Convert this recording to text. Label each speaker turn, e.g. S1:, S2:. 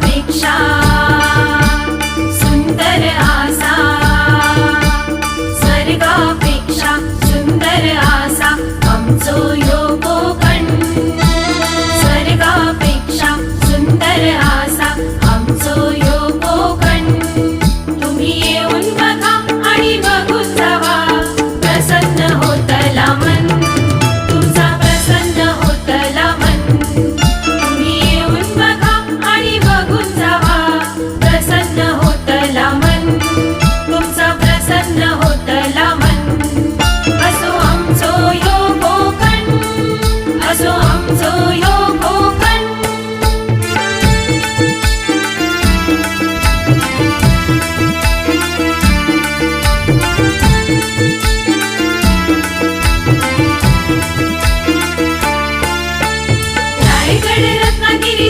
S1: be. मागे